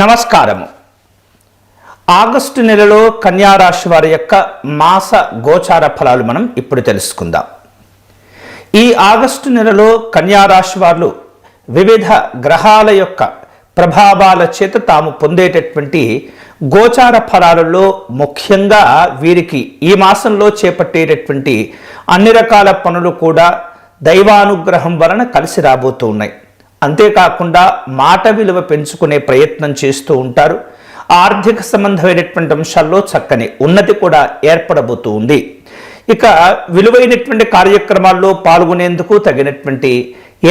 నమస్కారము. ఆగస్టు నెలలో కన్యారాశి వారి యొక్క మాస గోచార ఫలాలు మనం ఇప్పుడు తెలుసుకుందాం. ఈ ఆగస్టు నెలలో కన్యారాశి వారు వివిధ గ్రహాల యొక్క ప్రభావాల చేత తాము పొందేటటువంటి గోచార ఫలాలలో ముఖ్యంగా వీరికి ఈ మాసంలో చేపట్టేటటువంటి అన్ని రకాల పనులు కూడా దైవానుగ్రహం వలన కలిసి రాబోతూ ఉన్నాయి. అంతేకాకుండా మాట విలువ పెంచుకునే ప్రయత్నం చేస్తూ ఉంటారు. ఆర్థిక సంబంధమైనటువంటి అంశాల్లో చక్కని ఉన్నతి కూడా ఏర్పడబోతూ ఉంది. ఇక విలువైనటువంటి కార్యక్రమాల్లో పాల్గొనేందుకు తగినటువంటి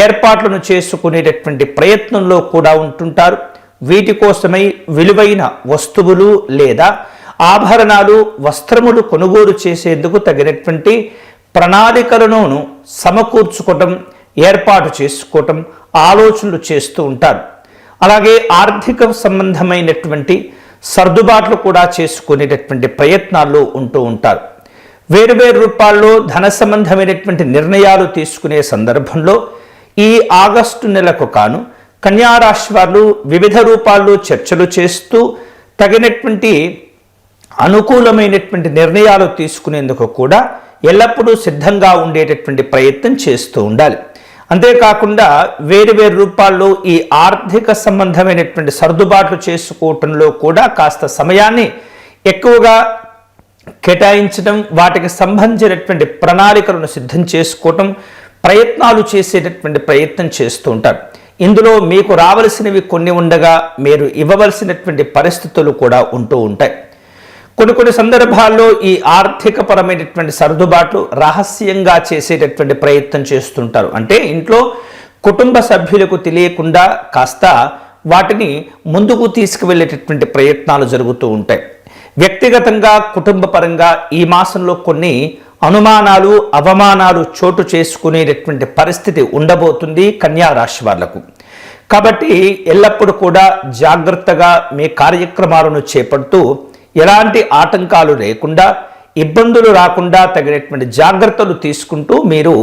ఏర్పాట్లను చేసుకునేటటువంటి ప్రయత్నంలో కూడా ఉంటుంటారు. వీటి కోసమై విలువైన వస్తువులు లేదా ఆభరణాలు వస్త్రములు కొనుగోలు చేసేందుకు తగినటువంటి ప్రణాళికలను సమకూర్చుకోవటం ఏర్పాటు చేసుకోవటం ఆలోచనలు చేస్తూ ఉంటారు. అలాగే ఆర్థిక సంబంధమైనటువంటి సర్దుబాట్లు కూడా చేసుకునేటటువంటి ప్రయత్నాల్లో ఉంటూ ఉంటారు. వేరువేరు రూపాల్లో ధన సంబంధమైనటువంటి నిర్ణయాలు తీసుకునే సందర్భంలో ఈ ఆగస్టు నెలకు కాను కన్యారాశి వారు వివిధ రూపాల్లో చర్చలు చేస్తూ తగినటువంటి అనుకూలమైనటువంటి నిర్ణయాలు తీసుకునేందుకు కూడా ఎల్లప్పుడూ సిద్ధంగా ఉండేటటువంటి ప్రయత్నం చేస్తూ ఉండాలి. అంతేకాకుండా వేరు వేరు రూపాల్లో ఈ ఆర్థిక సంబంధమైనటువంటి సర్దుబాట్లు చేసుకోవటంలో కూడా కాస్త సమయాన్ని ఎక్కువగా కేటాయించడం వాటికి సంబంధించినటువంటి ప్రణాళికలను సిద్ధం చేసుకోవటం ప్రయత్నాలు చేసేటటువంటి ప్రయత్నం చేస్తూ ఉంటారు. ఇందులో మీకు రావలసినవి కొన్ని ఉండగా మీరు ఇవ్వవలసినటువంటి పరిస్థితులు కూడా ఉంటూ ఉంటాయి. కొన్ని కొన్ని సందర్భాల్లో ఈ ఆర్థికపరమైనటువంటి సర్దుబాట్లు రహస్యంగా చేసేటటువంటి ప్రయత్నం చేస్తుంటారు. అంటే ఇంట్లో కుటుంబ సభ్యులకు తెలియకుండా కాస్త వాటిని ముందుకు తీసుకువెళ్ళేటటువంటి ప్రయత్నాలు జరుగుతూ ఉంటాయి. వ్యక్తిగతంగా కుటుంబ పరంగా ఈ మాసంలో కొన్ని అనుమానాలు అవమానాలు చోటు చేసుకునేటటువంటి పరిస్థితి ఉండబోతుంది కన్యా రాశి వాళ్ళకు. కాబట్టి ఎల్లప్పుడూ కూడా జాగ్రత్తగా మీ కార్యక్రమాలను చేపడుతూ ఎలాంటి ఆటంకాలు లేకుండా ఇబ్బందులు రాకుండా తగినటువంటి జాగ్రత్తలు తీసుకుంటూ మీరు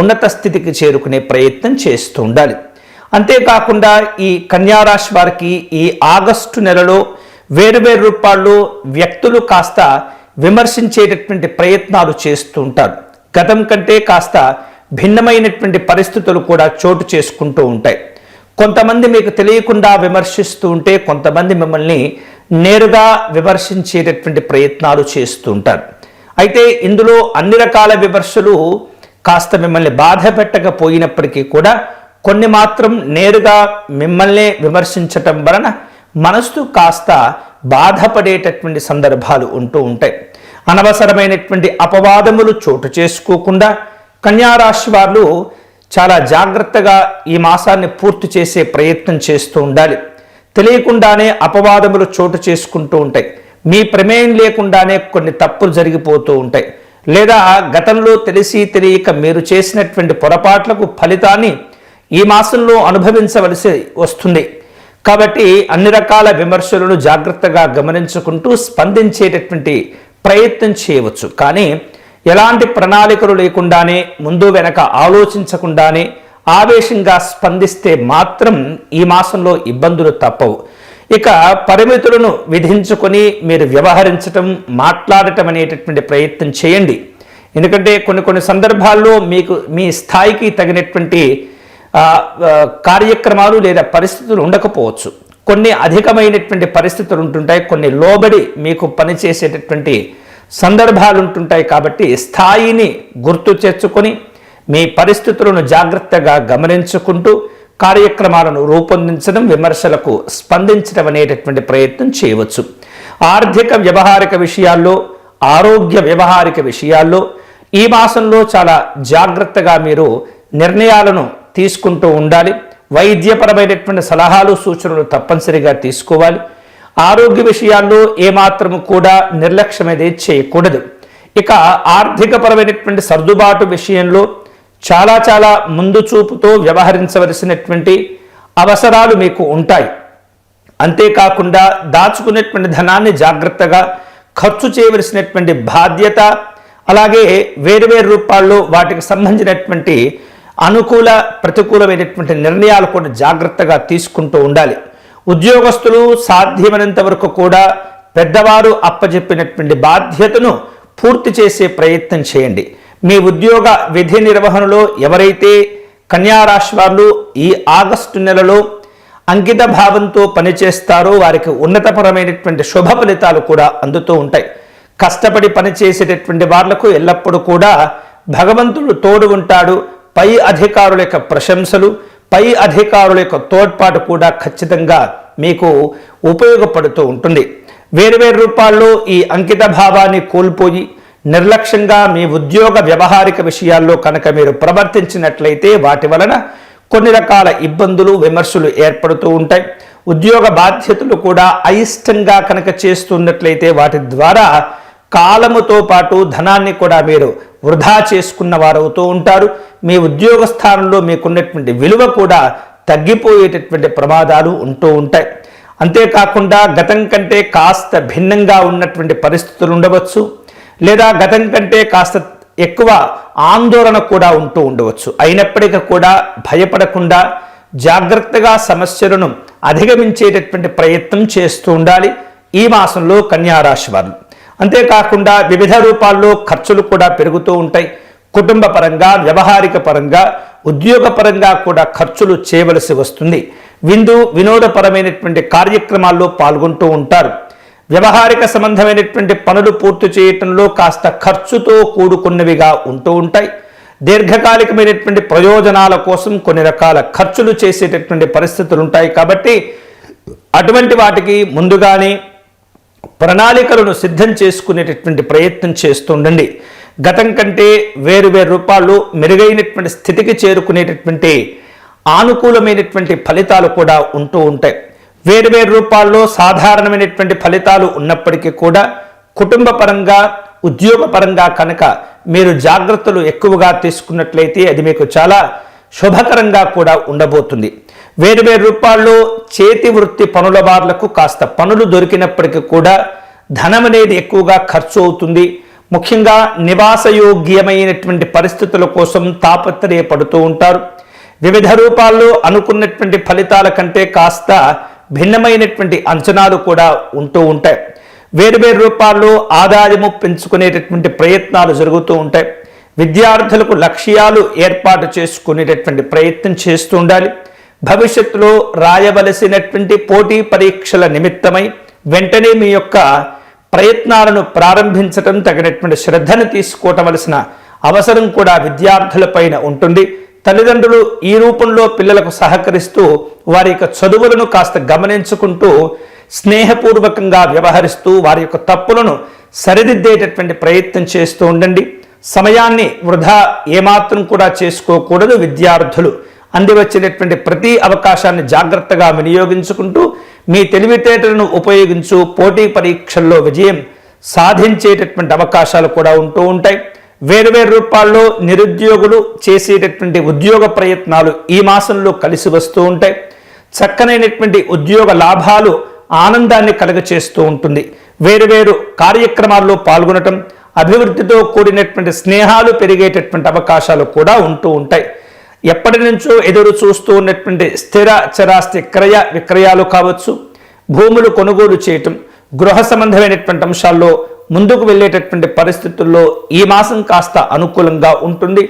ఉన్నత స్థితికి చేరుకునే ప్రయత్నం చేస్తూ ఉండాలి. అంతేకాకుండా ఈ కన్యారాశి వారికి ఈ ఆగస్టు నెలలో వేరువేరు రూపాల్లో వ్యక్తులు కాస్త విమర్శించేటటువంటి ప్రయత్నాలు చేస్తూ ఉంటారు. గతం కంటే కాస్త భిన్నమైనటువంటి పరిస్థితులు కూడా చోటు చేసుకుంటూ ఉంటాయి. కొంతమంది మీకు తెలియకుండా విమర్శిస్తూ ఉంటే కొంతమంది మిమ్మల్ని నేరుగా విమర్శించేటటువంటి ప్రయత్నాలు చేస్తూ ఉంటారు అయితే ఇందులో అన్ని రకాల విమర్శలు కాస్త మిమ్మల్ని బాధ పెట్టకపోయినప్పటికీ కూడా కొన్ని మాత్రం నేరుగా మిమ్మల్నే విమర్శించటం వలన మనస్సు కాస్త బాధపడేటటువంటి సందర్భాలు ఉంటూ ఉంటాయి. అనవసరమైనటువంటి అపవాదములు చోటు చేసుకోకుండా కన్యారాశి వారు చాలా జాగ్రత్తగా ఈ మాసాన్ని పూర్తి చేసే ప్రయత్నం చేస్తూ ఉండాలి. తెలియకుండానే అపవాదములు చోటు చేసుకుంటూ ఉంటాయి. మీ ప్రమేయం లేకుండానే కొన్ని తప్పులు జరిగిపోతూ ఉంటాయి. లేదా గతంలో తెలిసి తెలియక మీరు చేసినటువంటి పొరపాట్లకు ఫలితాన్ని ఈ మాసంలో అనుభవించవలసి వస్తుంది. కాబట్టి అన్ని రకాల విమర్శలను జాగ్రత్తగా గమనించుకుంటూ స్పందించేటటువంటి ప్రయత్నం చేయవచ్చు. కానీ ఎలాంటి ప్రణాళికలు లేకుండానే ముందు వెనక ఆలోచించకుండానే ఆవేశంగా స్పందిస్తే మాత్రం ఈ మాసంలో ఇబ్బందులు తప్పవు. ఇక పరిమితులను విధించుకొని మీరు వ్యవహరించటం మాట్లాడటం అనేటటువంటి ప్రయత్నం చేయండి. ఎందుకంటే కొన్ని కొన్ని సందర్భాల్లో మీకు మీ స్థాయికి తగినటువంటి కార్యక్రమాలు లేదా పరిస్థితులు ఉండకపోవచ్చు. కొన్ని అధికమైనటువంటి పరిస్థితులు ఉంటుంటాయి కొన్ని లోబడి మీకు పనిచేసేటటువంటి సందర్భాలు ఉంటుంటాయి కాబట్టి స్థాయిని గుర్తు తెచ్చుకొని మీ పరిస్థితులను జాగ్రత్తగా గమనించుకుంటూ కార్యక్రమాలను రూపొందించడం విమర్శలకు స్పందించడం అనేటటువంటి ప్రయత్నం చేయవచ్చు. ఆర్థిక వ్యవహారిక విషయాల్లో ఆరోగ్య వ్యవహారిక విషయాల్లో ఈ మాసంలో చాలా జాగ్రత్తగా మీరు నిర్ణయాలను తీసుకుంటూ ఉండాలి. వైద్యపరమైనటువంటి సలహాలు సూచనలు తప్పనిసరిగా తీసుకోవాలి. ఆరోగ్య విషయాల్లో ఏమాత్రము కూడా నిర్లక్ష్యమేది చేయకూడదు. ఇక ఆర్థికపరమైనటువంటి సర్దుబాటు విషయంలో చాలా చాలా ముందు చూపుతో వ్యవహరించవలసినటువంటి అవసరాలు మీకు ఉంటాయి. అంతేకాకుండా దాచుకునేటువంటి ధనాన్ని జాగ్రత్తగా ఖర్చు చేయవలసినటువంటి బాధ్యత అలాగే వేరువేరు రూపాల్లో వాటికి సంబంధించినటువంటి అనుకూల ప్రతికూలమైనటువంటి నిర్ణయాలు కూడా జాగ్రత్తగా తీసుకుంటూ ఉండాలి. ఉద్యోగస్తులు సాధ్యమైనంత వరకు కూడా పెద్దవారు అప్పజెప్పినటువంటి బాధ్యతను పూర్తి చేసే ప్రయత్నం చేయండి. మీ ఉద్యోగ విధి నిర్వహణలో ఎవరైతే కన్యారాశి వారు ఈ ఆగస్టు నెలలో అంకిత భావంతో పనిచేస్తారో వారికి ఉన్నతపరమైనటువంటి శుభ ఫలితాలు కూడా అందుతూ ఉంటాయి. కష్టపడి పనిచేసేటటువంటి వాళ్ళకు ఎల్లప్పుడూ కూడా భగవంతుడు తోడు ఉంటాడు. పై అధికారుల యొక్క ప్రశంసలు పై అధికారుల యొక్క తోడ్పాటు కూడా ఖచ్చితంగా మీకు ఉపయోగపడుతూ ఉంటుంది. వేరు వేరు రూపాల్లో ఈ అంకిత భావాన్ని కోల్పోయి నిర్లక్ష్యంగా మీ ఉద్యోగ వ్యవహారిక విషయాల్లో కనుక మీరు ప్రవర్తించినట్లయితే వాటి వలన కొన్ని రకాల ఇబ్బందులు విమర్శలు ఏర్పడుతూ ఉంటాయి. ఉద్యోగ బాధ్యతలు కూడా అయిష్టంగా కనుక చేస్తున్నట్లయితే వాటి ద్వారా కాలముతో పాటు ధనాన్ని కూడా మీరు వృధా చేసుకున్న వారవుతూ ఉంటారు. మీ ఉద్యోగ స్థానంలో మీకున్నటువంటి విలువ కూడా తగ్గిపోయేటటువంటి ప్రమాదాలు ఉంటూ ఉంటాయి. అంతేకాకుండా గతం కంటే కాస్త భిన్నంగా ఉన్నటువంటి పరిస్థితులు ఉండవచ్చు. లేదా గతం కంటే కాస్త ఎక్కువ ఆందోళన కూడా ఉంటూ ఉండవచ్చు. అయినప్పటికీ కూడా భయపడకుండా జాగ్రత్తగా సమస్యలను అధిగమించేటటువంటి ప్రయత్నం చేస్తూ ఉండాలి ఈ మాసంలో కన్యారాశి వారు. అంతేకాకుండా వివిధ రూపాల్లో ఖర్చులు కూడా పెరుగుతూ ఉంటాయి. కుటుంబ పరంగా వ్యవహారిక పరంగా ఉద్యోగపరంగా కూడా ఖర్చులు చేయవలసి వస్తుంది. విందు వినోదపరమైనటువంటి కార్యక్రమాల్లో పాల్గొంటూ ఉంటారు. వ్యవహారిక సంబంధమైనటువంటి పనులు పూర్తి చేయటంలో కాస్త ఖర్చుతో కూడుకున్నవిగా ఉంటూ ఉంటాయి. దీర్ఘకాలికమైనటువంటి ప్రయోజనాల కోసం కొన్ని రకాల ఖర్చులు చేసేటటువంటి పరిస్థితులు ఉంటాయి కాబట్టి అటువంటి వాటికి ముందుగానే ప్రణాళికలను సిద్ధం చేసుకునేటటువంటి ప్రయత్నం చేస్తుండండి. గతం కంటే వేరు వేరు రూపాలు మెరుగైనటువంటి స్థితికి చేరుకునేటటువంటి ఆనుకూలమైనటువంటి ఫలితాలు కూడా ఉంటూ ఉంటాయి. వేరు వేరు రూపాల్లో సాధారణమైనటువంటి ఫలితాలు ఉన్నప్పటికీ కూడా కుటుంబ పరంగా ఉద్యోగ పరంగా కనుక మీరు జాగ్రత్తలు ఎక్కువగా తీసుకున్నట్లయితే అది మీకు చాలా శుభకరంగా కూడా ఉండబోతుంది. వేరు వేరు రూపాల్లో చేతి వృత్తి పనుల బార్లకు కాస్త పనులు దొరికినప్పటికీ కూడా ధనం అనేది ఎక్కువగా ఖర్చు అవుతుంది. ముఖ్యంగా నివాసయోగ్యమైనటువంటి పరిస్థితుల కోసం తాపత్రయపడుతూ ఉంటారు. వివిధ రూపాల్లో అనుకున్నటువంటి ఫలితాల కంటే కాస్త భిన్నమైనటువంటి అంచనాలు కూడా ఉంటూ ఉంటాయి. వేరువేరు రూపాల్లో ఆదాయము పెంచుకునేటటువంటి ప్రయత్నాలు జరుగుతూ ఉంటాయి. విద్యార్థులకు లక్ష్యాలు ఏర్పాటు చేసుకునేటటువంటి ప్రయత్నం చేస్తూ ఉండాలి. భవిష్యత్తులో రాయవలసినటువంటి పోటీ పరీక్షల నిమిత్తమై వెంటనే మీ యొక్క ప్రయత్నాలను ప్రారంభించడం తగినటువంటి శ్రద్ధను తీసుకోవటవలసిన అవసరం కూడా విద్యార్థులపైన ఉంటుంది. తల్లిదండ్రులు ఈ రూపంలో పిల్లలకు సహకరిస్తూ వారి యొక్క చదువులను కాస్త గమనించుకుంటూ స్నేహపూర్వకంగా వ్యవహరిస్తూ వారి యొక్క తప్పులను సరిదిద్దేటటువంటి ప్రయత్నం చేస్తూ ఉండండి. సమయాన్ని వృధా ఏమాత్రం కూడా చేసుకోకూడదు విద్యార్థులు. అందివచ్చినటువంటి ప్రతి అవకాశాన్ని జాగ్రత్తగా వినియోగించుకుంటూ మీ తెలివితేటలను ఉపయోగించు పోటీ పరీక్షల్లో విజయం సాధించేటటువంటి అవకాశాలు కూడా ఉంటూ ఉంటాయి. వేరువేరు రూపాల్లో నిరుద్యోగులు చేసేటటువంటి ఉద్యోగ ప్రయత్నాలు ఈ మాసంలో కలిసి వస్తూ ఉంటాయి. చక్కనైనటువంటి ఉద్యోగ లాభాలు ఆనందాన్ని కలగచేస్తూ ఉంటుంది. వేరువేరు కార్యక్రమాల్లో పాల్గొనటం అభివృద్ధితో కూడినటువంటి స్నేహాలు పెరిగేటటువంటి అవకాశాలు కూడా ఉంటూ ఉంటాయి. ఎప్పటి నుంచో ఎదురు చూస్తూ ఉన్నటువంటి స్థిర చరాస్తి క్రయ విక్రయాలు కావచ్చు భూములు కొనుగోలు చేయటం గృహ సంబంధమైనటువంటి అంశాల్లో ముందుకు వెళ్ళేటటువంటి పరిస్థితుల్లో ఈ మాసం కాస్త అనుకూలంగా ఉంటుంది.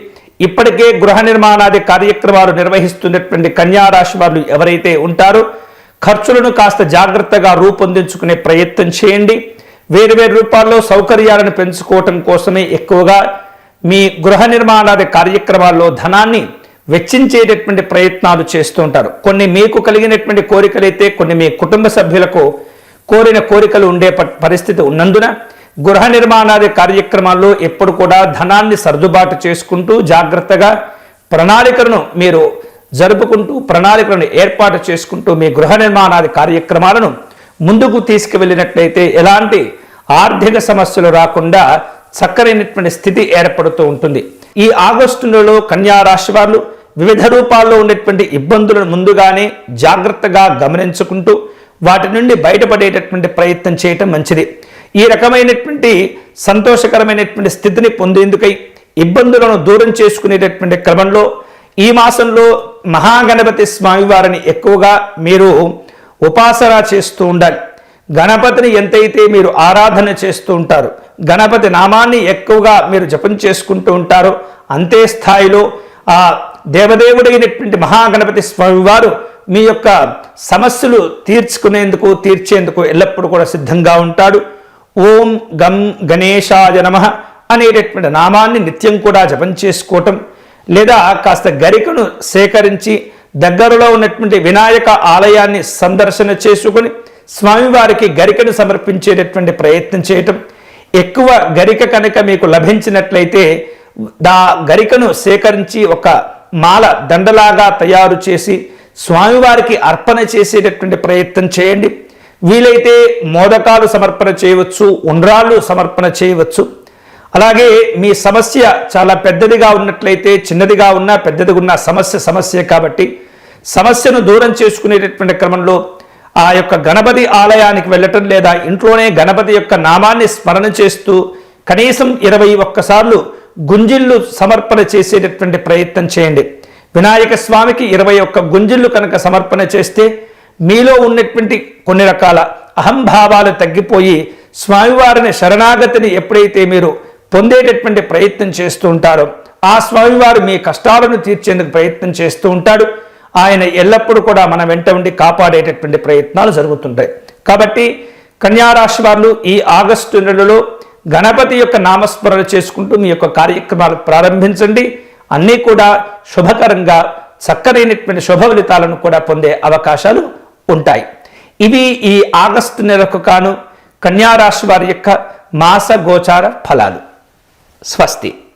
ఇప్పటికే గృహ నిర్మాణాది కార్యక్రమాలు నిర్వహిస్తున్నటువంటి కన్యారాశి వారు ఎవరైతే ఉంటారో ఖర్చులను కాస్త జాగ్రత్తగా రూపొందించుకునే ప్రయత్నం చేయండి. వేరు వేరు రూపాల్లో సౌకర్యాలను పెంచుకోవటం కోసమే ఎక్కువగా మీ గృహ నిర్మాణాది కార్యక్రమాల్లో ధనాన్ని వెచ్చించేటటువంటి ప్రయత్నాలు చేస్తూ ఉంటారు. కొన్ని మీకు కలిగినటువంటి కోరికలైతే కొన్ని మీ కుటుంబ సభ్యులకు కోరిన కోరికలు ఉండే పరిస్థితి ఉన్నందున గృహ నిర్మాణాది కార్యక్రమాల్లో ఎప్పుడు కూడా ధనాన్ని సర్దుబాటు చేసుకుంటూ జాగ్రత్తగా ప్రణాళికలను మీరు జరుపుకుంటూ ప్రణాళికలను ఏర్పాటు చేసుకుంటూ మీ గృహ నిర్మాణాది కార్యక్రమాలను ముందుకు తీసుకువెళ్ళినట్లయితే ఎలాంటి ఆర్థిక సమస్యలు రాకుండా చక్కరైనటువంటి స్థితి ఏర్పడుతూ ఉంటుంది. ఈ ఆగస్టు నెలలో కన్యా రాశి వాళ్ళు వివిధ రూపాల్లో ఉన్నటువంటి ఇబ్బందులను ముందుగానే జాగ్రత్తగా గమనించుకుంటూ వాటి నుండి బయటపడేటటువంటి ప్రయత్నం చేయటం మంచిది. ఈ రకమైనటువంటి సంతోషకరమైనటువంటి స్థితిని పొందేందుకై ఇబ్బందులను దూరం చేసుకునేటటువంటి క్రమంలో ఈ మాసంలో మహాగణపతి స్వామివారిని ఎక్కువగా మీరు ఉపాసన చేస్తూ ఉండాలి. గణపతిని ఎంతైతే మీరు ఆరాధన చేస్తూ ఉంటారు గణపతి నామాన్ని ఎక్కువగా మీరు జపం చేసుకుంటూ ఉంటారో అంతే స్థాయిలో ఆ దేవదేవుడైనటువంటి మహాగణపతి స్వామివారు మీ యొక్క సమస్యలు తీర్చుకునేందుకు తీర్చేందుకు ఎల్లప్పుడూ కూడా సిద్ధంగా ఉంటాడు. ఓం గం గణేశాయ నమ అనేటటువంటి నామాన్ని నిత్యం కూడా జపం చేసుకోవటం లేదా కాస్త గరికను సేకరించి దగ్గరలో ఉన్నటువంటి వినాయక ఆలయాన్ని సందర్శన చేసుకుని స్వామివారికి గరికను సమర్పించేటటువంటి ప్రయత్నం చేయటం. ఎక్కువ గరిక కనుక మీకు లభించినట్లయితే దా గరికను సేకరించి ఒక మాల దండలాగా తయారు చేసి స్వామివారికి అర్పణ చేసేటటువంటి ప్రయత్నం చేయండి. వీలైతే మోదకాలు సమర్పణ చేయవచ్చు ఉండ్రాళ్ళు సమర్పణ చేయవచ్చు. అలాగే మీ సమస్య చాలా పెద్దదిగా ఉన్నట్లయితే చిన్నదిగా ఉన్నా పెద్దదిగా ఉన్న సమస్య సమస్య కాబట్టి సమస్యను దూరం చేసుకునేటటువంటి క్రమంలో ఆ యొక్క గణపతి ఆలయానికి వెళ్ళటం లేదా ఇంట్లోనే గణపతి యొక్క నామాన్ని స్మరణ చేస్తూ కనీసం ఇరవై ఒక్కసార్లు గుంజిళ్ళు సమర్పణ చేసేటటువంటి ప్రయత్నం చేయండి. వినాయక స్వామికి ఇరవై ఒక్క గుంజిళ్ళు కనుక సమర్పణ చేస్తే మీలో ఉన్నటువంటి కొన్ని రకాల అహంభావాలు తగ్గిపోయి స్వామివారిని శరణాగతిని ఎప్పుడైతే మీరు పొందేటటువంటి ప్రయత్నం చేస్తూ ఉంటారో ఆ స్వామివారు మీ కష్టాలను తీర్చేందుకు ప్రయత్నం చేస్తూ ఉంటాడు. ఆయన ఎల్లప్పుడూ కూడా మన వెంట ఉండి కాపాడేటటువంటి ప్రయత్నాలు జరుగుతుంటాయి. కాబట్టి కన్యారాశి వారు ఈ ఆగస్టు నెలలో గణపతి యొక్క నామస్మరణ చేసుకుంటూ మీ యొక్క కార్యక్రమాలు ప్రారంభించండి. అన్నీ కూడా శుభకరంగా చక్కనైనటువంటి శుభ ఫలితాలను కూడా పొందే అవకాశాలు ఉంటాయి. ఇవి ఈ ఆగస్టు నెలకు కాను కన్యారాశి వారి యొక్క మాస గోచార ఫలాలు. స్వస్తి.